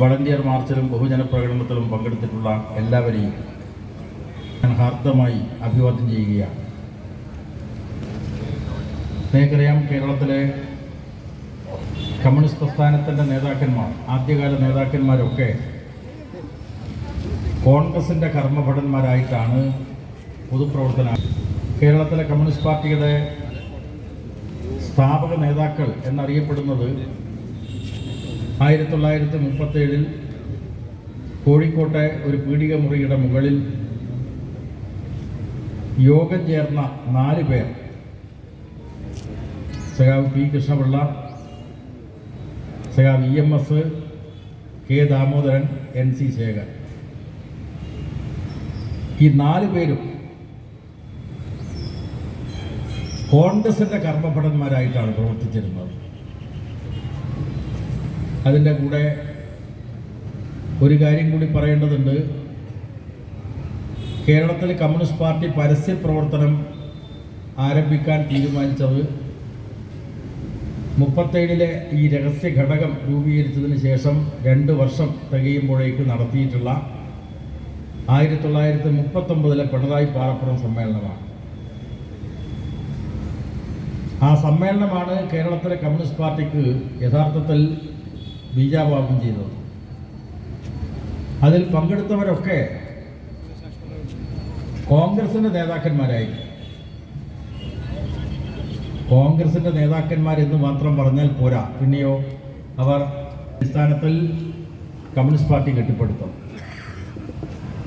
Volunteer മാർച്ചിലും ബഹുജന പ്രകടനത്തിലും പങ്കെടുത്തിട്ടുള്ള എല്ലാവരെയും ഞാൻ ഹാർദമായി അഭിവാദ്യം ചെയ്യുകയാണ്. നിങ്ങൾക്കറിയാം കേരളത്തിലെ കമ്മ്യൂണിസ്റ്റ് പ്രസ്ഥാനത്തിന്റെ നേതാക്കന്മാർ ആദ്യകാല നേതാക്കന്മാരൊക്കെ കോൺഗ്രസിന്റെ കർമ്മഭടന്മാരായിട്ടാണ് പൊതുപ്രവർത്തന കേരളത്തിലെ കമ്മ്യൂണിസ്റ്റ് പാർട്ടിയുടെ സ്ഥാപക നേതാക്കൾ എന്നറിയപ്പെടുന്നത് ആയിരത്തി തൊള്ളായിരത്തി മുപ്പത്തേഴിൽ കോഴിക്കോട്ടെ ഒരു പീഡിക മുറിയുടെ മുകളിൽ യോഗം ചേർന്ന നാല് പേർ. സഖാവ് പി കൃഷ്ണപിള്ള സഖാവ് E M S K Damodaran N C Shekhar. ഈ നാല് പേരും കോൺഗ്രസിന്റെ കർമ്മഭടന്മാരായിട്ടാണ് പ്രവർത്തിച്ചിരുന്നത്. അതിന്റെ കൂടെ ഒരു കാര്യം കൂടി പറയേണ്ടതുണ്ട്. കേരളത്തിൽ കമ്മ്യൂണിസ്റ്റ് പാർട്ടി പരസ്യ പ്രവർത്തനം ആരംഭിക്കാൻ തീരുമാനിച്ചത് മുപ്പത്തേഴിലെ ഈ രഹസ്യ ഘടകം രൂപീകരിച്ചതിന് ശേഷം രണ്ട് വർഷം തികയുമ്പോഴേക്ക് നടത്തിയിട്ടുള്ള ആയിരത്തി തൊള്ളായിരത്തി മുപ്പത്തൊമ്പതിലെ പിണറായി പാറപ്പുറം സമ്മേളനമാണ്. ആ സമ്മേളനമാണ് കേരളത്തിലെ കമ്മ്യൂണിസ്റ്റ് പാർട്ടിക്ക് യഥാർത്ഥത്തിൽ ബീജാപാപം ചെയ്തത് അതിൽ പങ്കെടുത്തവരൊക്കെ കോൺഗ്രസിന്റെ നേതാക്കന്മാരായി. കോൺഗ്രസിന്റെ നേതാക്കന്മാരെന്ന് മാത്രം പറഞ്ഞാൽ പോരാ. പിന്നെയോ അവർ അടിസ്ഥാനത്തിൽ കമ്മ്യൂണിസ്റ്റ് പാർട്ടി കെട്ടിപ്പടുത്തും.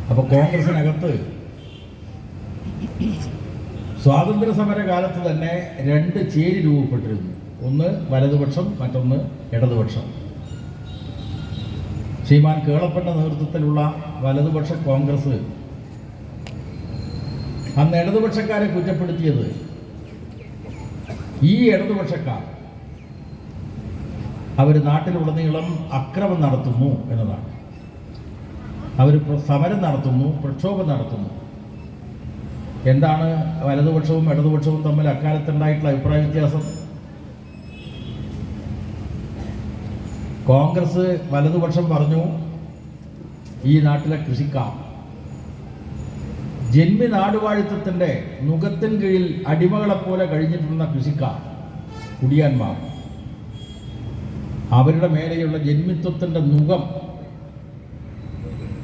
അപ്പോൾ കോൺഗ്രസിനകത്ത് സ്വാതന്ത്ര്യ സമര കാലത്ത് തന്നെ രണ്ട് ചേരി രൂപപ്പെട്ടിരുന്നു. ഒന്ന് വലതുപക്ഷം മറ്റൊന്ന് ഇടതുപക്ഷം. ശ്രീമാൻ കേളപ്പന്റെ നേതൃത്വത്തിലുള്ള വലതുപക്ഷ കോൺഗ്രസ് അന്ന് ഇടതുപക്ഷക്കാരെ കുറ്റപ്പെടുത്തിയത് ഈ ഇടതുപക്ഷക്കാർ. അവർ നാട്ടിലുടനീളം അക്രമം നടത്തുന്നു എന്നതാണ്. അവർ സമരം നടത്തുന്നു പ്രക്ഷോഭം നടത്തുന്നു. എന്താണ് വലതുപക്ഷവും ഇടതുപക്ഷവും തമ്മിൽ അക്കാലത്തുണ്ടായിട്ടുള്ള അഭിപ്രായ വ്യത്യാസം? കോൺഗ്രസ് വലതുപക്ഷം പറഞ്ഞു ഈ നാട്ടിലെ കൃഷിക്കാർ ജന്മി നാടുവാഴിത്തത്തിന്റെ നുഖത്തിൻ കീഴിൽ അടിമകളെപ്പോലെ കഴിഞ്ഞിട്ടുള്ള കൃഷിക്കാർ കുടിയാന്മാർ അവരുടെ മേലെയുള്ള ജന്മിത്വത്തിന്റെ നുഖം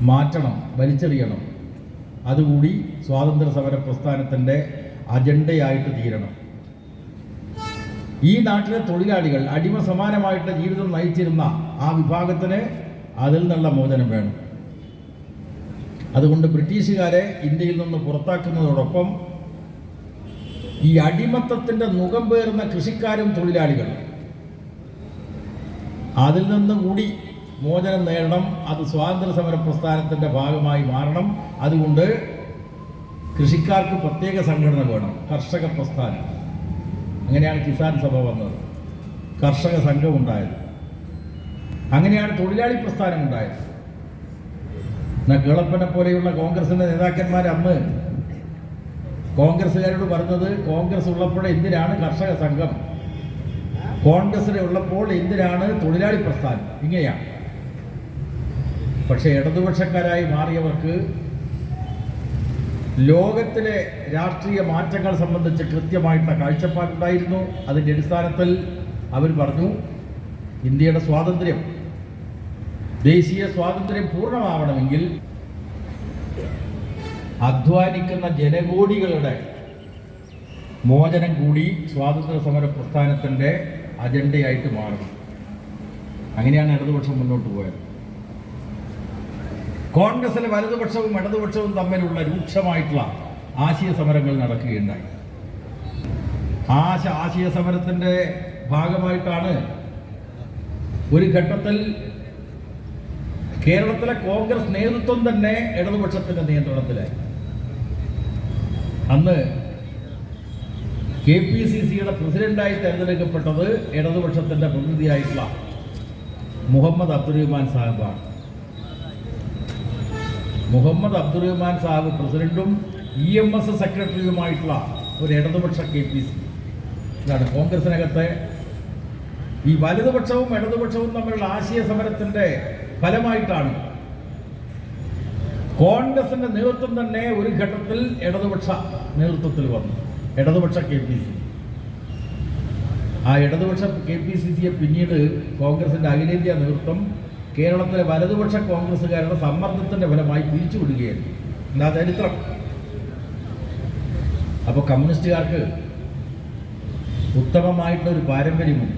മാറ്റണം വലിച്ചെറിയണം. അതുകൂടി സ്വാതന്ത്ര്യ സമര പ്രസ്ഥാനത്തിന്റെ അജണ്ടയായിട്ട് തീരണം. ഈ നാട്ടിലെ തൊഴിലാളികൾ അടിമ സമാനമായിട്ട് ജീവിതം നയിച്ചിരുന്ന ആ വിഭാഗത്തിന് അതിൽ നിന്നുള്ള മോചനം വേണം. അതുകൊണ്ട് ബ്രിട്ടീഷുകാരെ ഇന്ത്യയിൽ നിന്ന് പുറത്താക്കുന്നതോടൊപ്പം ഈ അടിമത്തത്തിന്റെ മുഖം പേറുന്ന കൃഷിക്കാരും തൊഴിലാളികളും അതിൽ നിന്ന് കൂടി മോചനം നേടണം അത് സ്വാതന്ത്ര്യ സമര പ്രസ്ഥാനത്തിന്റെ ഭാഗമായി മാറണം. അതുകൊണ്ട് കൃഷിക്കാർക്ക് പ്രത്യേക സംഘടന വേണം കർഷക പ്രസ്ഥാനം. അങ്ങനെയാണ് കിസാൻ സഭ വന്നത്. കർഷക സംഘം ഉണ്ടായത്. അങ്ങനെയാണ് തൊഴിലാളി പ്രസ്ഥാനം ഉണ്ടായത്. എന്നാൽ കേളപ്പനെ പോലെയുള്ള കോൺഗ്രസിന്റെ നേതാക്കന്മാർ അന്ന് കോൺഗ്രസ്സുകാരോട് പറഞ്ഞത് കോൺഗ്രസ് ഉള്ളപ്പോൾ എന്തിനാണ് കർഷക സംഘം? കോൺഗ്രസിന് ഉള്ളപ്പോൾ എന്തിനാണ് തൊഴിലാളി പ്രസ്ഥാനം? ഇങ്ങനെയാണ്. പക്ഷേ ഇടതുപക്ഷക്കാരായി മാറിയവർക്ക് ലോകത്തിലെ രാഷ്ട്രീയ മാറ്റങ്ങൾ സംബന്ധിച്ച് കൃത്യമായിട്ടുള്ള കാഴ്ചപ്പാടുണ്ടായിരുന്നു. അതിന്റെ അടിസ്ഥാനത്തിൽ അവർ പറഞ്ഞു ഇന്ത്യയുടെ സ്വാതന്ത്ര്യം ദേശീയ സ്വാതന്ത്ര്യം പൂർണമാവണമെങ്കിൽ അധ്വാനിക്കുന്ന ജനകോടികളുടെ മോചനം കൂടി സ്വാതന്ത്ര്യ സമര പ്രസ്ഥാനത്തിന്റെ അജണ്ടയായിട്ട് മാറും. അങ്ങനെയാണ് ഇടതുപക്ഷം മുന്നോട്ട് പോയത്. കോൺഗ്രസിലെ വലതുപക്ഷവും ഇടതുപക്ഷവും തമ്മിലുള്ള രൂക്ഷമായിട്ടുള്ള ആശയ സമരങ്ങൾ നടക്കുകയുണ്ടായി. ആശ ആശയ സമരത്തിന്റെ ഭാഗമായിട്ടാണ് ഒരു ഘട്ടത്തിൽ കേരളത്തിലെ കോൺഗ്രസ് നേതൃത്വം തന്നെ ഇടതുപക്ഷത്തിന്റെ നിയന്ത്രണത്തിലായി. അന്ന് കെ പി സി സിയുടെ പ്രസിഡന്റായി തെരഞ്ഞെടുക്കപ്പെട്ടത് ഇടതുപക്ഷത്തിന്റെ പ്രതിനിധിയായിട്ടുള്ള മുഹമ്മദ് അബ്ദുറഹ്മാൻ സാഹിബാണ്. മുഹമ്മദ് അബ്ദുറഹ്മാൻ സാഹിബ് പ്രസിഡന്റും ഇ എം എസ് സെക്രട്ടറിയുമായിട്ടുള്ള ഒരു ഇടതുപക്ഷ കെ പി സി. ഇതാണ് കോൺഗ്രസിനകത്തെ ഈ വലതുപക്ഷവും ഇടതുപക്ഷവും തമ്മിലുള്ള ആശയ സമരത്തിന്റെ ഫലമായിട്ടാണ് കോൺഗ്രസിന്റെ നേതൃത്വം തന്നെ ഒരു ഘട്ടത്തിൽ ഇടതുപക്ഷ നേതൃത്വത്തിൽ വന്നു. ഇടതുപക്ഷ കെ പി സി. ആ ഇടതുപക്ഷ കെ പി സി സിയെ പിന്നീട് കോൺഗ്രസിന്റെ അഖിലേന്ത്യാ നേതൃത്വം കേരളത്തിലെ വലതുപക്ഷ കോൺഗ്രസ്സുകാരുടെ സമ്മർദ്ദത്തിന്റെ ഫലമായി പിരിച്ചുവിടുകയായിരുന്നു എന്താ ചരിത്രം? അപ്പോൾ കമ്മ്യൂണിസ്റ്റുകാർക്ക് ഉത്തമമായിട്ടുള്ള ഒരു പാരമ്പര്യമുണ്ട്.